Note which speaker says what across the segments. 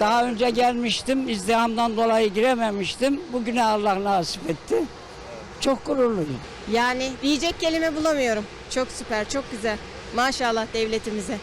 Speaker 1: Daha önce gelmiştim, izdihamdan dolayı girememiştim. Bugüne Allah nasip etti. Çok gururluyum.
Speaker 2: Yani diyecek kelime bulamıyorum. Çok süper, çok güzel. Maşallah devletimize.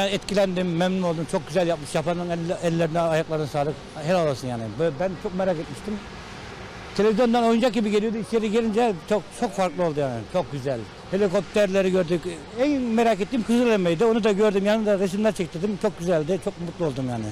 Speaker 3: Ben etkilendim, memnun oldum. Çok güzel yapmış. Yapanın elle- ellerine, ayaklarına sağlık. Helal olsun yani. Ben çok merak etmiştim. Televizyondan oyuncak gibi geliyordu. İçeri gelince çok çok farklı oldu yani. Çok güzel. Helikopterleri gördük. En merak ettiğim Kızıleme'ydi. Onu da gördüm. Yanında resimler çektirdim. Çok güzeldi. Çok mutlu oldum yani.